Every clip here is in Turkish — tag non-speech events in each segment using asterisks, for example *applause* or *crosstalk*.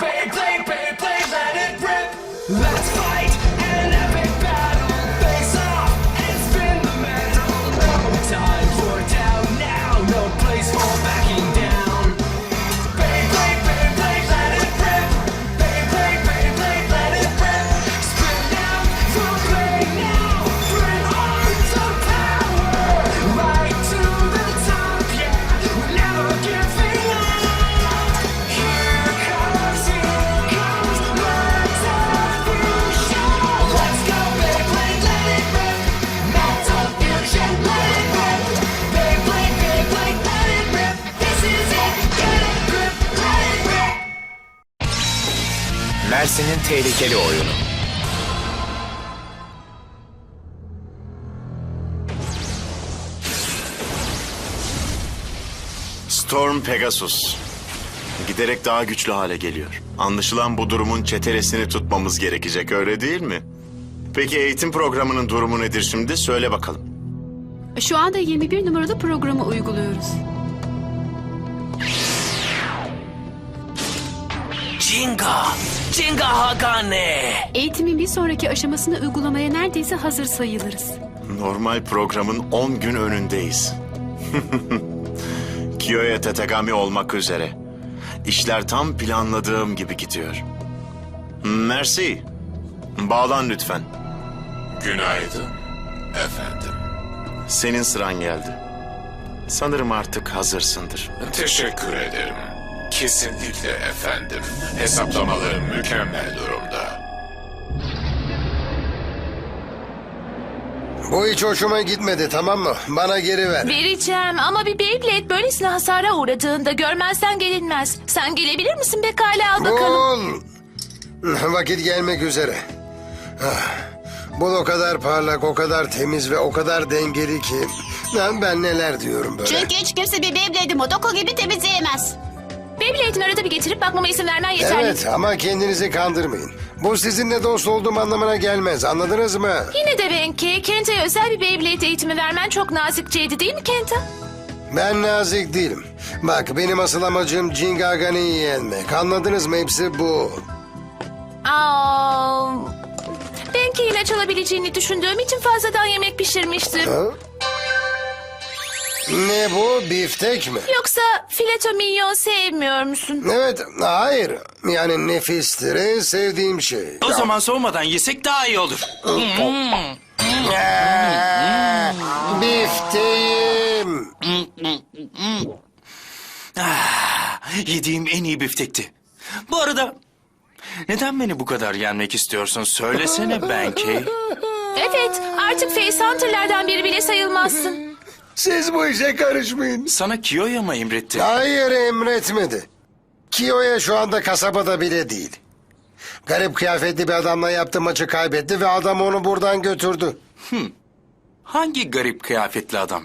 Beyblade, Mersin'in tehlikeli oyunu. Storm Pegasus. Giderek daha güçlü hale geliyor. Anlaşılan bu durumun çetelesini tutmamız gerekecek öyle değil mi? Peki eğitim programının durumu nedir şimdi? Söyle bakalım. Şu anda 21 numaralı programı uyguluyoruz. Jinga! Jinga Hagane! Eğitimin bir sonraki aşamasını uygulamaya neredeyse hazır sayılırız. Normal programın 10 gün önündeyiz. *laughs* Kiyo'ya Tetagami olmak üzere. İşler tam planladığım gibi gidiyor. Mersi. Bağlan lütfen. Günaydın efendim. Senin sıran geldi. Sanırım artık hazırsındır. Teşekkür ederim. Kesinlikle efendim. Hesaplamalarım mükemmel durumda. Bu hiç hoşuma gitmedi tamam mı? Bana geri ver. Vereceğim ama bir Beyblade böylesine hasara uğradığında görmezsen gelinmez. Sen gelebilir misin pekala al bakalım. Bul. Vakit gelmek üzere. Ah, Bul o kadar parlak, o kadar temiz ve o kadar dengeli ki. Ben, ben neler diyorum böyle. Çünkü hiç kimse bir Beyblade'i Modoko gibi temizleyemez. Beyblade'ini arada bir getirip bakmama izin vermen yeterli. Evet ama kendinizi kandırmayın. Bu sizinle dost olduğum anlamına gelmez. Anladınız mı? Yine de Venki, Kenta'ya özel bir Beyblade eğitimi vermen çok nazikçeydi değil mi Kenta? Ben nazik değilim. Bak benim asıl amacım Jingagani'yi yenmek. Anladınız mı? Hepsi bu. Aa, Venki ile çalabileceğini düşündüğüm için fazladan yemek pişirmiştim. Ha? Ne bu? Biftek mi? Yoksa fileto mignon sevmiyor musun? Evet, hayır. Yani nefistir. En sevdiğim şey. O zaman soğumadan yesek daha iyi olur. Aa, Bifteğim. Yediğim en iyi biftekti. Bu arada neden beni bu kadar yenmek istiyorsun? Söylesene Benkey. Evet, artık Face Hunter'lardan biri bile sayılmazsın. Siz bu işe karışmayın. Sana Kiyo'ya mı emretti? Hayır emretmedi. Kiyo'ya şu anda kasabada bile değil. Garip kıyafetli bir adamla yaptığı maçı kaybetti ve adam onu buradan götürdü. Hangi garip kıyafetli adam?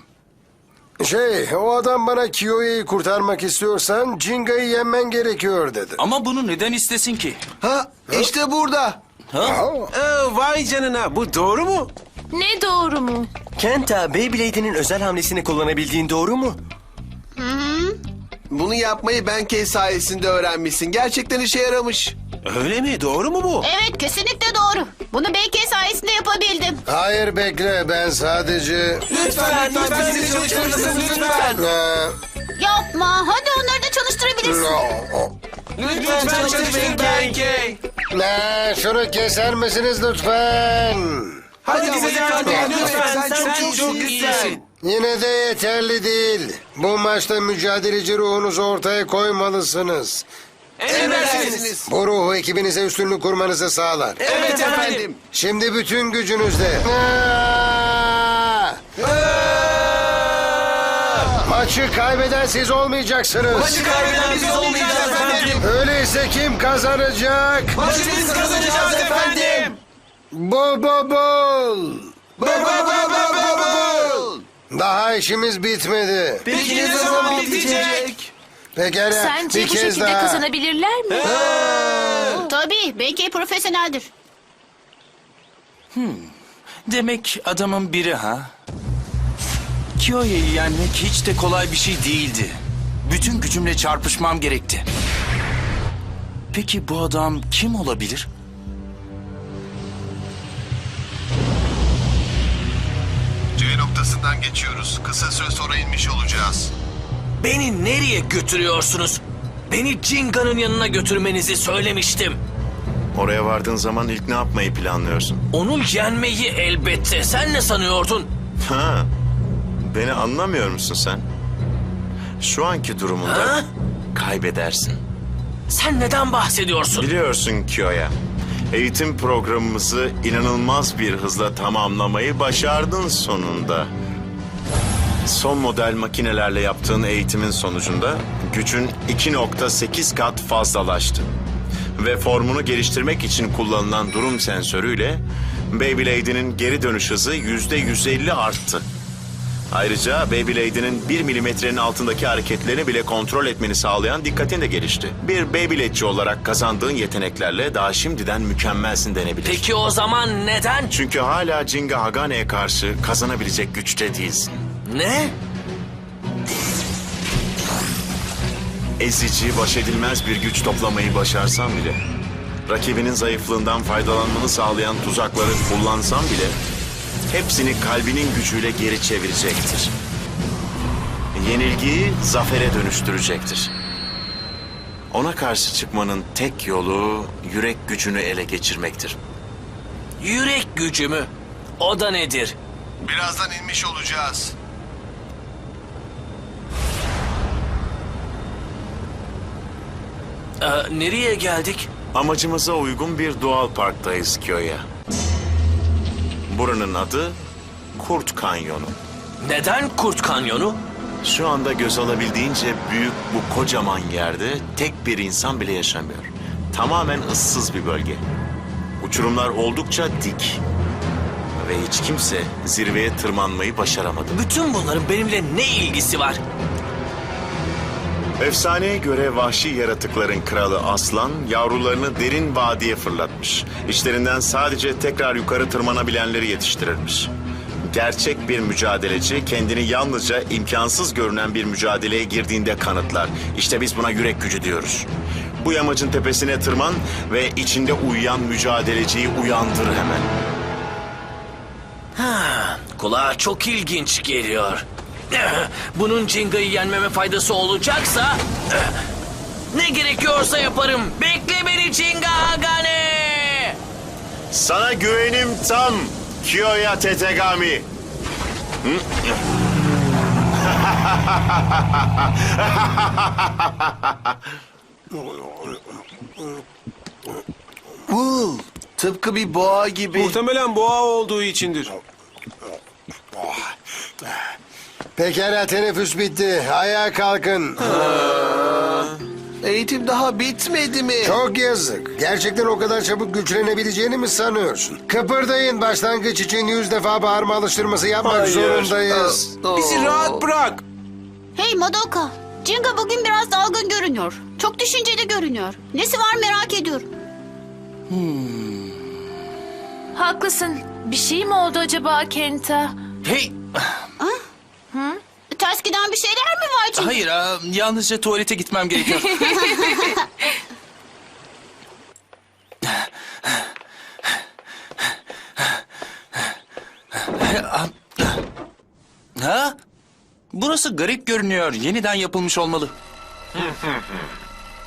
Şey, o adam bana Kiyo'yu kurtarmak istiyorsan Jinga'yı yenmen gerekiyor dedi. Ama bunu neden istesin ki? Ha işte burada. Ha? Ee, vay canına bu doğru mu? Ne doğru mu? Kenta, Beyblade'inin özel hamlesini kullanabildiğin doğru mu? Bunu yapmayı ben Kay sayesinde öğrenmişsin. Gerçekten işe yaramış. Öyle mi? Doğru mu bu? Evet kesinlikle doğru. Bunu BK sayesinde yapabildim. Hayır bekle, ben sadece... Lütfen, lütfen bizi çalıştırır mısın lütfen? Ee, Yapma. Hadi onları da çalıştırabilirsin. Lütfen çalıştırın ben Kay. Ne, şunu keser misiniz lütfen? Hadi bize yardım et lütfen. Sen, çok, çok iyisin. Yine de yeterli değil. Bu maçta mücadeleci ruhunuzu ortaya koymalısınız. Emredersiniz. Bu ruhu ekibinize üstünlük kurmanızı sağlar. Evet efendim. Şimdi bütün gücünüzle. Maçı kaybeden siz olmayacaksınız. Maçı kaybeden biz olmayacağız efendim. Öyleyse kim kazanacak? Maçı biz kazanacağız efendim. Bol bol. Daha işimiz bitmedi. Peki ne zaman bitecek? Pekala Sence bir bu kez şekilde daha. kazanabilirler mi? Tabii BK profesyoneldir. Demek adamın biri ha? Kiyo'yu yenmek hiç de kolay bir şey değildi. Bütün gücümle çarpışmam gerekti. Peki bu adam kim olabilir? C noktasından geçiyoruz. Kısa süre sonra inmiş olacağız. Beni nereye götürüyorsunuz? Beni Cinga'nın yanına götürmenizi söylemiştim. Oraya vardığın zaman ilk ne yapmayı planlıyorsun? Onu yenmeyi elbette. Sen ne sanıyordun? Ha, beni anlamıyor musun sen? Şu anki durumunda Ha? kaybedersin. Sen neden bahsediyorsun? Biliyorsun Kyo'ya. Eğitim programımızı inanılmaz bir hızla tamamlamayı başardın sonunda. Son model makinelerle yaptığın eğitimin sonucunda gücün 2.8 kat fazlalaştı. Ve formunu geliştirmek için kullanılan durum sensörüyle Beyblade'inin geri dönüş hızı %150 arttı. Ayrıca Beyblade'inin 1 milimetrenin altındaki hareketlerini bile kontrol etmeni sağlayan dikkatin de gelişti. Bir Beyblade'ci olarak kazandığın yeteneklerle daha şimdiden mükemmelsin denebilir. Peki o zaman neden? Çünkü hala Jinga Hagane'ye karşı kazanabilecek güçte değilsin. Ne? Ezici, baş edilmez bir güç toplamayı başarsan bile, rakibinin zayıflığından faydalanmanı sağlayan tuzakları kullansan bile, hepsini kalbinin gücüyle geri çevirecektir. Yenilgiyi zafere dönüştürecektir. Ona karşı çıkmanın tek yolu yürek gücünü ele geçirmektir. Yürek gücü mü? O da nedir? Birazdan inmiş olacağız. Ee, nereye geldik? Amacımıza uygun bir doğal parktayız Kyo'ya. Buranın adı Kurt Kanyonu. Neden Kurt Kanyonu? Şu anda göz alabildiğince büyük bu kocaman yerde tek bir insan bile yaşamıyor. Tamamen ıssız bir bölge. Uçurumlar oldukça dik. Ve hiç kimse zirveye tırmanmayı başaramadı. Bütün bunların benimle ne ilgisi var? Efsaneye göre vahşi yaratıkların kralı Aslan yavrularını derin vadiye fırlatmış. İçlerinden sadece tekrar yukarı tırmanabilenleri yetiştirirmiş. Gerçek bir mücadeleci kendini yalnızca imkansız görünen bir mücadeleye girdiğinde kanıtlar. İşte biz buna yürek gücü diyoruz. Bu yamacın tepesine tırman ve içinde uyuyan mücadeleciyi uyandır hemen. Kulağa çok ilginç geliyor. *coughs* Bunun Cinga'yı yenmeme faydası olacaksa... *coughs* Ne gerekiyorsa yaparım. Bekle beni Cinga Hagane! Sana güvenim tam Kyoya Tetegami. Bul. Tıpkı bir boğa gibi. Muhtemelen boğa olduğu içindir. Pekala teneffüs bitti. Ayağa kalkın. Eğitim daha bitmedi mi? Çok yazık. Gerçekten o kadar çabuk güçlenebileceğini mi sanıyorsun? Kıpırdayın. Başlangıç için yüz defa bağırma alıştırması yapmak zorundayız. Aa, Bizi rahat bırak. Hey Madoka. Jinga bugün biraz dalgın görünüyor. Çok düşünceli görünüyor. Nesi var merak ediyorum. Haklısın. Bir şey mi oldu acaba Kenta? Hey! Ters giden bir şeyler mi var Jinga? Hayır, aa, yalnızca tuvalete gitmem gerekiyor. *laughs* ha? Burası garip görünüyor. Yeniden yapılmış olmalı. *laughs*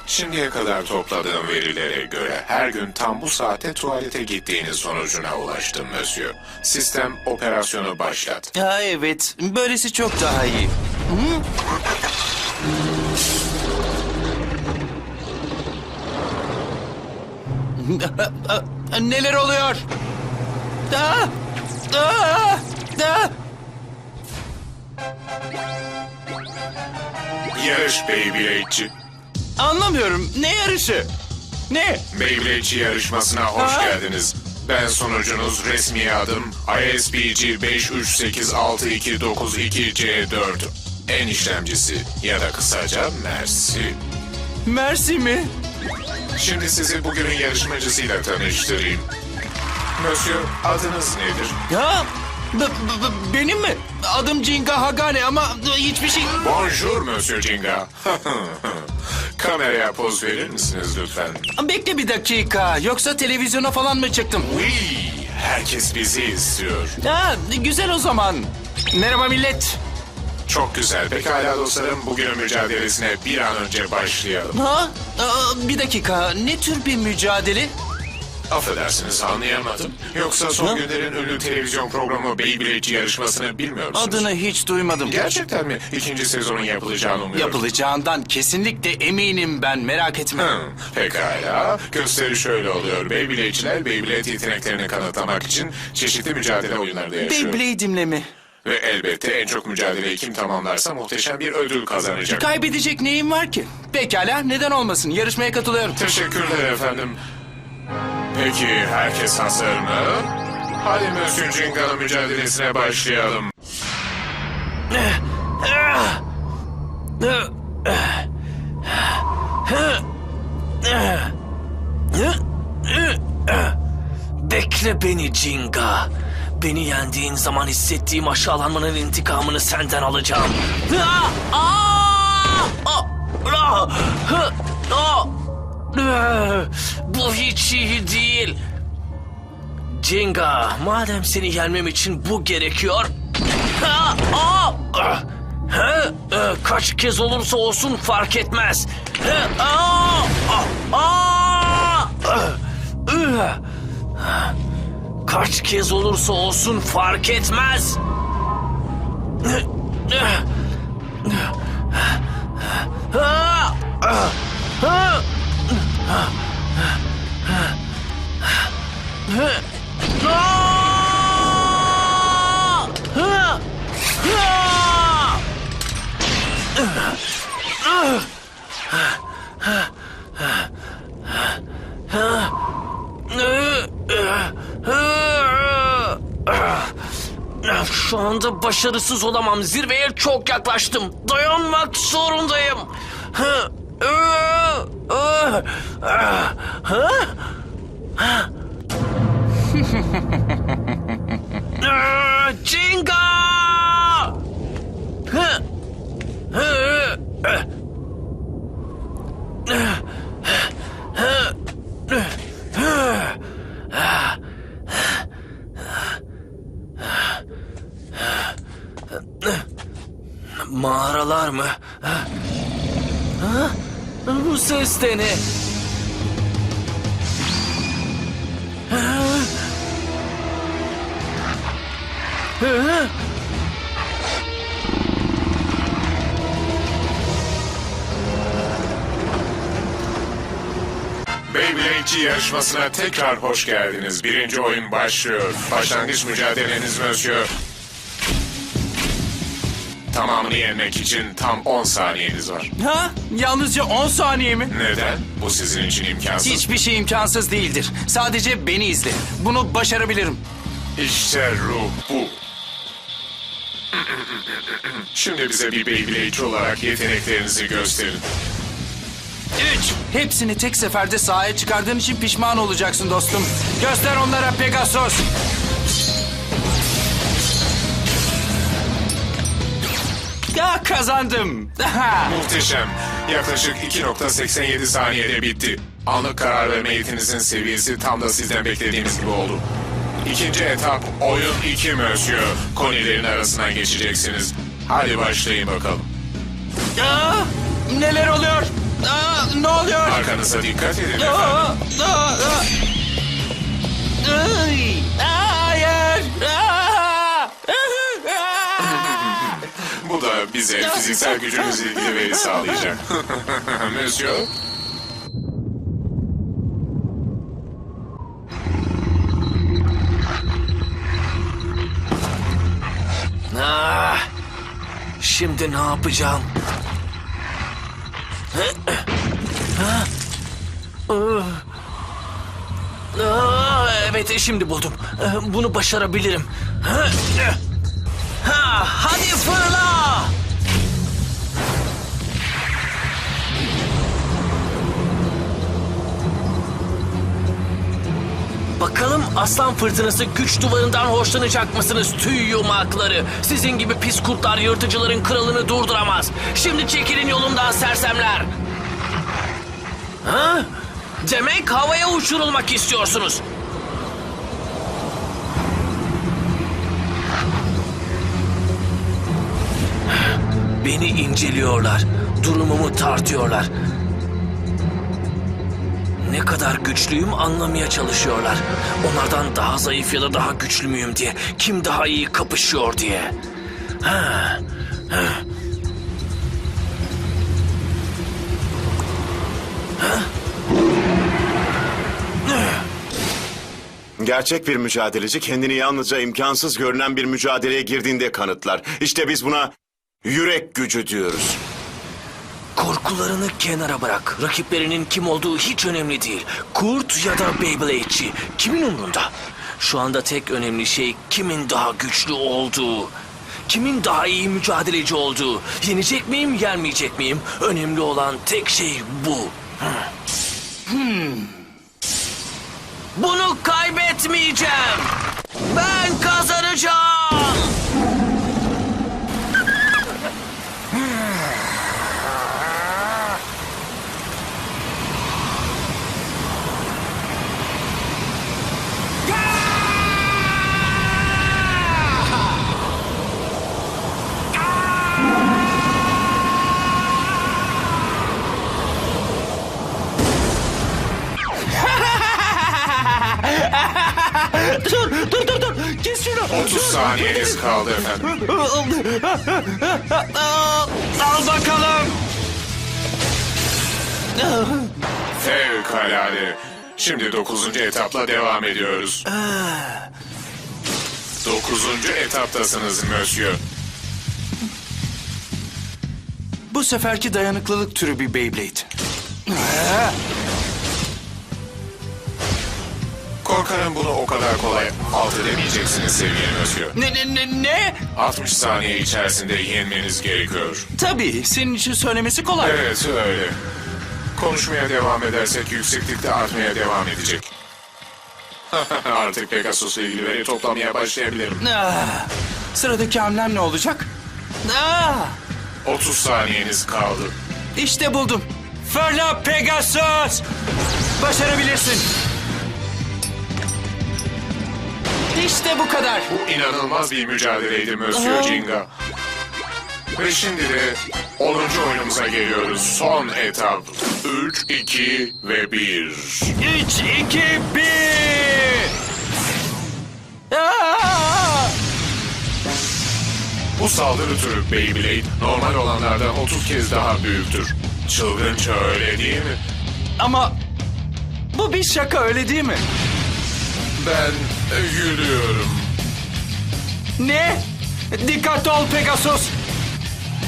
Şimdiye kadar topladığım verilere göre her gün tam bu saate tuvalete gittiğiniz sonucuna ulaştım Monsieur. Sistem operasyonu başlat. Ha evet, böylesi çok daha iyi. Hı? *laughs* Neler oluyor? Aa! Aa! Aa! Yarış Beyblade'ci. Anlamıyorum. Ne yarışı? Ne? Beyblade'ci yarışmasına hoş Ha? geldiniz. Ben sonucunuz resmi adım ISBG 5386292C4. En işlemcisi ya da kısaca Mersi. Mersi mi? Şimdi sizi bugünün yarışmacısıyla tanıştırayım. Monsieur adınız nedir? Ha? B- b- benim mi? Adım Jinga Hagane ama hiçbir şey... Bonjour Monsieur Jinga. *laughs* Kameraya poz verir misiniz lütfen? Bekle bir dakika. Yoksa televizyona falan mı çıktım? Uy, herkes bizi izliyor. Ha, güzel o zaman. Merhaba millet. Çok güzel. Pekala dostlarım, bugünün mücadelesine bir an önce başlayalım. Ha? Aa, bir dakika. Ne tür bir mücadele? Affedersiniz anlayamadım. Yoksa son günlerin ünlü televizyon programı Beyblade yarışmasını bilmiyor musunuz? Adını hiç duymadım. Gerçekten mi? İkinci sezonun yapılacağını umuyorum. Yapılacağından kesinlikle eminim ben. Merak etme. Hı, Pekala. Gösteri şöyle oluyor. Beyblade'ciler Beyblade yeteneklerini kanıtlamak için çeşitli mücadele oyunlarda yaşıyor. Beyblade'imle mi? Ve elbette en çok mücadeleyi kim tamamlarsa muhteşem bir ödül kazanacak. Kaybedecek neyim var ki? Pekala neden olmasın? Yarışmaya katılıyorum. Teşekkürler efendim. Peki herkes hazır mı? Hadi Monsieur Jinga'nın mücadelesine başlayalım. Bekle beni Jinga. Beni yendiğin zaman hissettiğim aşağılanmanın intikamını senden alacağım. Ah! Ah! Ah! Ah! Hı! Ah! Bu hiç iyi değil. Jinga, madem seni yenmem için bu gerekiyor. Ha! Ha? Ee, Kaç kez olursa olsun fark etmez. Ha! Kaç kez olursa olsun fark etmez. Şu anda başarısız olamam. Zirveye çok yaklaştım. Dayanmak zorundayım. Hı, hı, Mağaralar mı? Ha? Bu ses de ne? Beyblade'ci yarışmasına tekrar hoş geldiniz. Birinci oyun başlıyor. Başlangıç mücadeleniz Monsieur. Tamamını yenmek için tam 10 saniyeniz var. Ha? Yalnızca 10 saniye mi? Neden? Bu sizin için imkansız. Hiçbir şey imkansız değildir. Sadece beni izle. Bunu başarabilirim. İşte ruh bu. Şimdi bize bir Beyblade'ci olarak yeteneklerinizi gösterin. 3. Hepsini tek seferde sahaya çıkardığın için pişman olacaksın dostum. Göster onlara Pegasus. Ya kazandım. Muhteşem. Yaklaşık 2.87 saniyede bitti. Anlık karar verme yetinizin seviyesi tam da sizden beklediğimiz gibi oldu. İkinci etap oyun 2 Monsieur. Konilerin arasından geçeceksiniz. Hadi başlayın bakalım. Aa, neler oluyor? Aa, ne oluyor? Arkanıza dikkat edin Aa, efendim. aa, aa. Ay, Hayır. Bize fiziksel gücümüzle ilgili veri sağlayacak. *laughs* Monsieur. Ah, şimdi ne yapacağım? Evet şimdi buldum. Bunu başarabilirim. Ha, hadi fırla! Bakalım aslan fırtınası güç duvarından hoşlanacak mısınız tüy yumakları? Sizin gibi pis kurtlar yırtıcıların kralını durduramaz. Şimdi çekilin yolumdan sersemler. Ha? Demek havaya uçurulmak istiyorsunuz. Beni inceliyorlar. Durumumu tartıyorlar. Ne kadar güçlüyüm anlamaya çalışıyorlar. Onlardan daha zayıf ya da daha güçlü müyüm diye. Kim daha iyi kapışıyor diye. Ha. ha. Gerçek bir mücadeleci kendini yalnızca imkansız görünen bir mücadeleye girdiğinde kanıtlar. İşte biz buna yürek gücü diyoruz. Korkularını kenara bırak. Rakiplerinin kim olduğu hiç önemli değil. Kurt ya da Beyblade'ci. Kimin umrunda? Şu anda tek önemli şey kimin daha güçlü olduğu. Kimin daha iyi mücadeleci olduğu. Yenecek miyim, yenmeyecek miyim? Önemli olan tek şey bu. Hmm. Bunu kaybetmeyeceğim. Ben saniyeniz kaldı efendim. Al bakalım. Fevkalade. Şimdi 9. etapla devam ediyoruz. 9. etaptasınız Monsieur. Bu seferki dayanıklılık türü bir Beyblade. Korkarım bunu o kadar kolay alt edemeyeceksiniz sevgili Monsieur. Ne ne ne ne? 60 saniye içerisinde yenmeniz gerekiyor. Tabii senin için söylemesi kolay. Evet öyle. Konuşmaya devam edersek yükseklikte artmaya devam edecek. *laughs* Artık Pegasus'la ilgili veri toplamaya başlayabilirim. Ah, sıradaki hamlem ne olacak? Ah, 30 saniyeniz kaldı. işte buldum. Fırla Pegasus! Başarabilirsin. İşte bu kadar. Bu inanılmaz bir mücadeleydi Monsieur Jinga. Ve şimdi de 10. oyunumuza geliyoruz. Son etap. 3, 2 ve 1. 3, 2, 1! Ah! Bu saldırı türü Beyblade normal olanlardan 30 kez daha büyüktür. Çılgınca öyle değil mi? Ama bu bir şaka öyle değil mi? Ben gülüyorum. Ne? Dikkat ol Pegasus.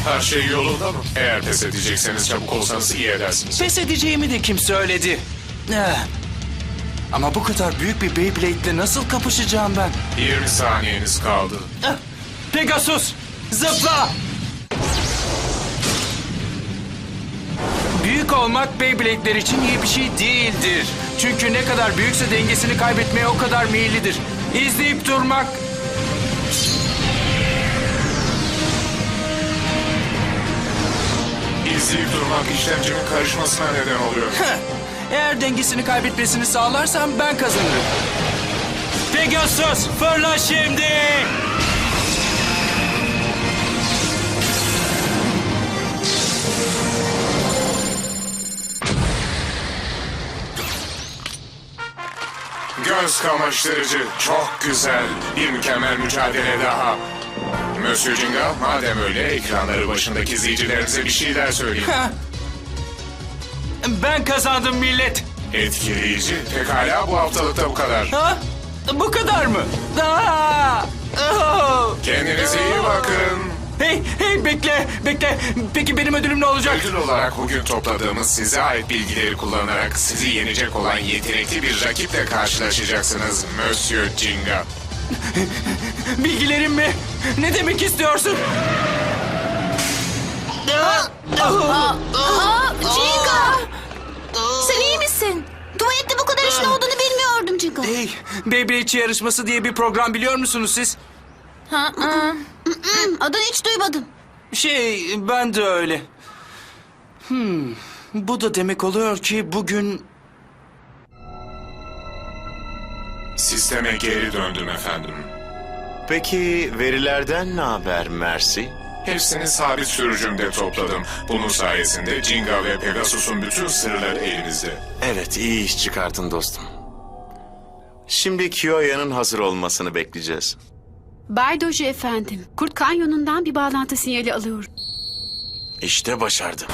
Her şey yolunda mı? Eğer pes edecekseniz çabuk olsanız iyi edersiniz. Pes edeceğimi de kim söyledi? Eh. Ama bu kadar büyük bir Beyblade'le nasıl kapışacağım ben? 20 saniyeniz kaldı. Ah, Pegasus, zıpla! Büyük olmak Beyblade'ler için iyi bir şey değildir. Çünkü ne kadar büyükse dengesini kaybetmeye o kadar meyillidir. İzleyip durmak... İzleyip durmak işlemcimin karışmasına neden oluyor. Heh, Eğer dengesini kaybetmesini sağlarsam ben kazanırım. Pegasus, fırla şimdi! Göz kamaştırıcı, çok güzel. Bir mükemmel mücadele daha. Monsieur Jinga, madem öyle ekranları başındaki izleyicilerimize bir şeyler söyleyin. Ben kazandım millet. Etkileyici. Pekala bu haftalıkta bu kadar. Ha? Bu kadar mı? Aa! Oh! Kendinize iyi bakın. Hey, hey bekle, bekle. Peki benim ödülüm ne olacak? Ödül olarak bugün topladığımız size ait bilgileri kullanarak sizi yenecek olan yetenekli bir rakiple karşılaşacaksınız Monsieur Jinga. *laughs* Bilgilerim mi? Ne demek istiyorsun? Aa, Jinga! Sen iyi misin? Tuvalette bu kadar işin olduğunu bilmiyordum Cinga. Jinga. Hey, Beyblade yarışması diye bir program biliyor musunuz siz? Ha. Adını hiç duymadım. Şey, ben de öyle. Hmm, bu da demek oluyor ki bugün... Sisteme geri döndüm efendim. Peki verilerden ne haber Mercy? Hepsini sabit sürücümde topladım. Bunun sayesinde Jinga ve Pegasus'un bütün sırları elimizde. Evet, iyi iş çıkartın dostum. Şimdi Kiyoya'nın hazır olmasını bekleyeceğiz. Bay Doji efendim. Kurt Kanyonu'ndan bir bağlantı sinyali alıyorum. İşte başardım.